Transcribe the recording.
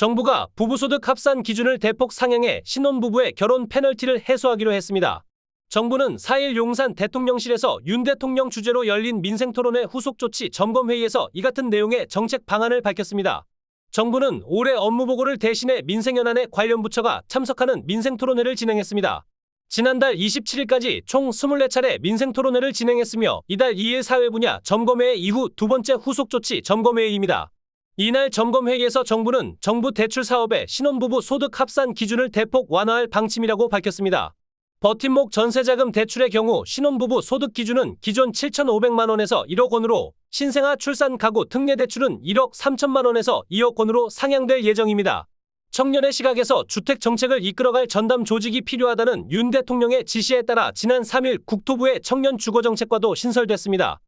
정부가 부부소득 합산 기준을 대폭 상향해 신혼부부의 결혼 페널티를 해소하기로 했습니다. 정부는 4일 용산 대통령실에서 윤 대통령 주재로 열린 민생토론회 후속 조치 점검회의에서 이 같은 내용의 정책 방안을 밝혔습니다. 정부는 올해 업무보고를 대신해 민생연안에 관련 부처가 참석하는 민생토론회를 진행했습니다. 지난달 27일까지 총 24차례 민생토론회를 진행했으며 이달 2일 사회 분야 점검회 이후 두 번째 후속 조치 점검회의입니다. 이날 점검회의에서 정부는 정부 대출 사업의 신혼부부 소득 합산 기준을 대폭 완화할 방침이라고 밝혔습니다. 버팀목 전세자금 대출의 경우 신혼부부 소득 기준은 기존 7,500만 원에서 1억 원으로 신생아 출산 가구 특례 대출은 1억 3천만 원에서 2억 원으로 상향될 예정입니다. 청년의 시각에서 주택 정책을 이끌어갈 전담 조직이 필요하다는 윤 대통령의 지시에 따라 지난 3일 국토부의 청년 주거 정책과도 신설됐습니다.